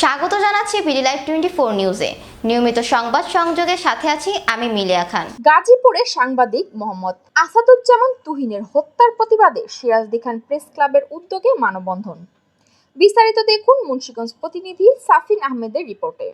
স্বাগত জানাচ্ছি BD live twenty four নিউজে। নিয়মিত সংবাদ সংযোগের সাথে আছি আমি মিলিয়া খান। গাজীপুরে সাংবাদিক মোহাম্মদ আসাদুজ্জামান তুহিনের হত্যার প্রতিবাদে সিরাজদি খান প্রেস ক্লাবের উদ্যোগে মানববন্ধন। বিস্তারিত দেখুন মুন্সীগঞ্জ প্রতিনিধি সাফিন আহমেদের রিপোর্টে।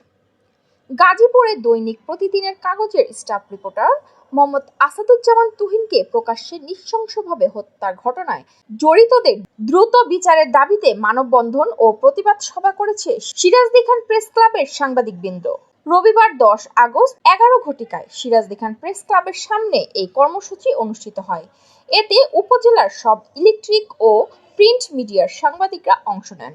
গাজীপুরে দৈনিক প্রতিদিনের কাগজের স্টাফ রিপোর্টার মোহাম্মদ আসাদুজ্জামান তুহিনকে প্রকাশ্যে নৃশংসভাবে হত্যার ঘটনায় জড়িতদের দ্রুত বিচারের দাবিতে মানববন্ধন ও প্রতিবাদ সভা করেছে সিরাজদি খান প্রেস ক্লাবের সাংবাদিকবৃন্দ। রবিবার দশ আগস্ট এগারো ঘটিকায় সিরাজদি খান প্রেস ক্লাবের সামনে এই কর্মসূচি অনুষ্ঠিত হয়। এতে উপজেলার সব ইলেকট্রিক ও প্রিন্ট মিডিয়ার সাংবাদিকরা অংশ নেন।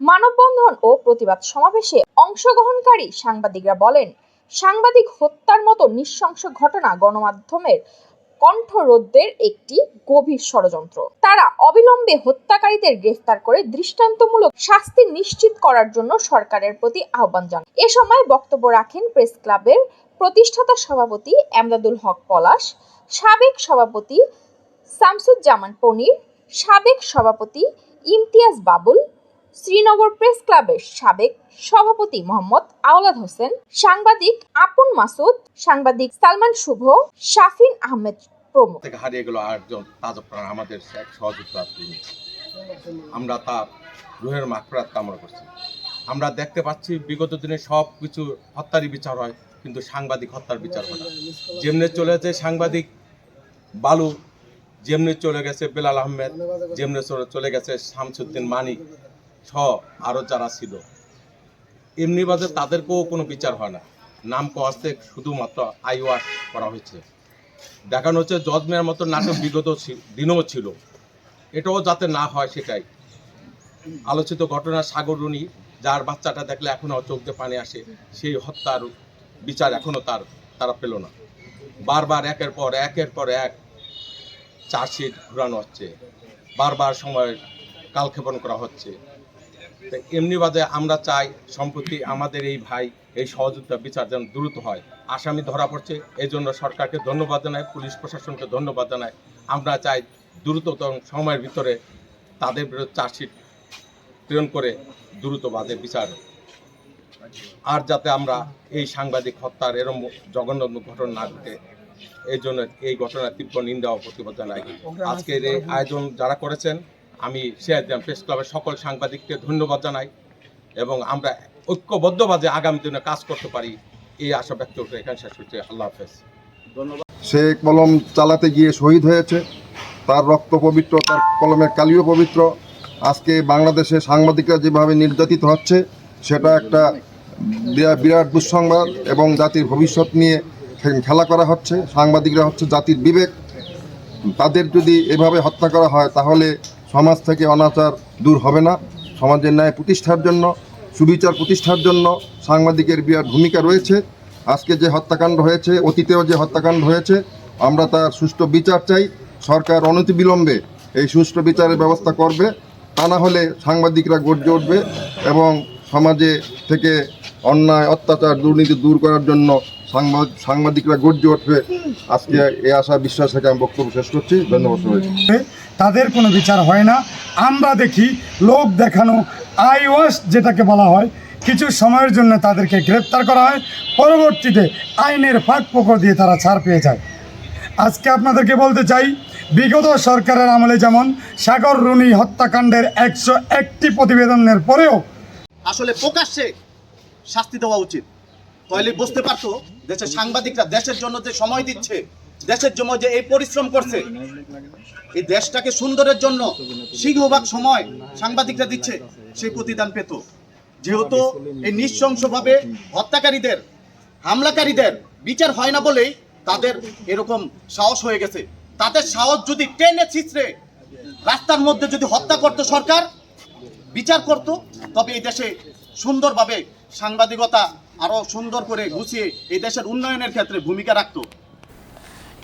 মানববন্ধন ও প্রতিবাদ সমাবেশে অংশগ্রহণকারী সাংবাদিকরা বলেন, সাংবাদিক হত্যার মতো নৃশংস ঘটনা গণমাধ্যমের কণ্ঠরোধের একটি গভীর ষড়যন্ত্র। তারা অবিলম্বে হত্যাকারীদের গ্রেফতার করে দৃষ্টান্তমূলক শাস্তি নিশ্চিত করার জন্য সরকারের প্রতি আহ্বান জানান। এ সময় বক্তব্য রাখেন প্রেস ক্লাবের প্রতিষ্ঠাতা সভাপতি এমদাদুল হক পলাশ, সাবেক সভাপতি শামসুজ্জামান পনির, সাবেক সভাপতি ইমতিয়াজ বাবুল শ্রীনগর প্রেস ক্লাবের সাবেক সভাপতি মোহাম্মদ আওলাদ হোসেন, সাংবাদিক আপন মাসুদ, সাংবাদিক সালমান শুভ, শাফিন আহমেদ প্রমুখ। থেকে হারিয়ে গেল আটজন আমাদের এক আমরা মাকফরাত কামনা করছি। আমরা দেখতে পাচ্ছি বিগত দিনে সব কিছু হত্যারই বিচার হয়, কিন্তু সাংবাদিক হত্যার বিচার হয় না। যেমনি চলে সাংবাদিক বালু, যেমনি চলে গেছে বেলাল আহমেদ, যেমনি চলে গেছে শামসুদ্দিন মানিক সহ আরও যারা ছিল। এমনি বাদে তাদেরকেও কোনো বিচার হয় না। নাম কস্তে শুধুমাত্র আইওয়াশ করা হয়েছে। দেখানো হচ্ছে জজমের মতো নাটক বিগত ছি- দিনেও ছিল। এটাও যাতে না হয় সেটাই। আলোচিত ঘটনা সাগররুনি যার বাচ্চাটা দেখলে এখনও চোখ দিয়ে পানি আসে, সেই হত্যার বিচার এখনও তার তারা পেল না। বারবার একের পর একের পর এক চার্জশিট ঘুরানো হচ্ছে। বারবার সময় কালক্ষেপণ করা হচ্ছে। এমনি বাদে আমরা চাই সম্প্রতি আমাদের এই ভাই এই সহযোগিতা বিচার যেন দ্রুত হয়। আসামি ধরা পড়ছে এই জন্য সরকারকে ধন্যবাদ জানাই পুলিশ প্রশাসনকে ধন্যবাদ জানাই। আমরা চাই দ্রুততম সময়ের ভিতরে তাদের বিরুদ্ধে চার্জশিট প্রেরণ করে দ্রুত বাদে বিচার। আর যাতে আমরা এই সাংবাদিক হত্যার এরম জঘন্য ঘটনা না ঘটে এই জন্য এই ঘটনার তীব্র নিন্দা ও প্রতিবাদ জানাই। আজকের এই আয়োজন যারা করেছেন আমি সিরাজদান প্রেস ক্লাবের সকল সাংবাদিককে ধন্যবাদ জানাই এবং আমরা ঐক্যবদ্ধভাবে আগামী দিনে কাজ করতে পারি এই আশা ব্যক্ত করে এখানে শেষ করছি। আল্লাহ হাফেজ। ধন্যবাদ। সে কলম চালাতে গিয়ে শহীদ হয়েছে তার রক্ত পবিত্র তার কলমের কালিও পবিত্র। আজকে বাংলাদেশে সাংবাদিকরা যেভাবে নির্যাতিত হচ্ছে সেটা একটা বিরাট দুঃসংবাদ এবং জাতির ভবিষ্যৎ নিয়ে খেলা করা হচ্ছে সাংবাদিকরা হচ্ছে জাতির বিবেক। তাদের যদি এভাবে হত্যা করা হয় তাহলে সমাজ থেকে অনাচার দূর হবে না। সমাজের ন্যায় প্রতিষ্ঠার জন্য, সুবিচার প্রতিষ্ঠার জন্য সাংবাদিকের বিরাট ভূমিকা রয়েছে। আজকে যে হত্যাকাণ্ড হয়েছে, অতীতেও যে হত্যাকাণ্ড হয়েছে, আমরা তার সুষ্ঠু বিচার চাই। সরকার অনতিবিলম্বে এই সুষ্ঠু বিচারের ব্যবস্থা করবে। তা না হলে সাংবাদিকরা গর্জে উঠবে এবং সমাজে থেকে অন্যায়, অত্যাচার, দুর্নীতি দূর করার জন্য সাংবাদ, সাংবাদিকরা গর্জে উঠবে। আজকে এই আশা বিশ্বাস থেকে আমি বক্তব্য শেষ করছি। ধন্যবাদ তাদের কোনো বিচার হয় না। আমরা দেখি লোক দেখানো আই ওয়াশ যেটাকে বলা হয়, কিছু সময়ের জন্য তাদেরকে গ্রেপ্তার করা হয়, পরবর্তীতে আইনের ফাঁক পোকর দিয়ে তারা ছাড় পেয়ে যায়। আজকে আপনাদেরকে বলতে চাই, বিগত সরকারের আমলে যেমন সাগর রুনি হত্যাকাণ্ডের একশো একটি প্রতিবেদনের পরেও আসলে প্রকাশ্যে শাস্তি দেওয়া উচিত। তাহলে বুঝতে পারতো দেশের সাংবাদিকরা দেশের জন্য যে সময় দিচ্ছে দেশের জন্য যে এই পরিশ্রম করছে, এই দেশটাকে সুন্দরের জন্য সিংহভাগ সময় সাংবাদিকরা দিচ্ছে, সেই প্রতিদান পেত। যেহেতু এই নৃশংসভাবে হত্যাকারীদের, হামলাকারীদের বিচার হয় না বলেই তাদের এরকম সাহস হয়ে গেছে। তাদের সাহস যদি টেনে ছিঁচড়ে রাস্তার মধ্যে যদি হত্যা করতো সরকার, বিচার করত, তবে এই দেশে সুন্দরভাবে সাংবাদিকতা আরও সুন্দর করে গুছিয়ে এই দেশের উন্নয়নের ক্ষেত্রে ভূমিকা রাখতো।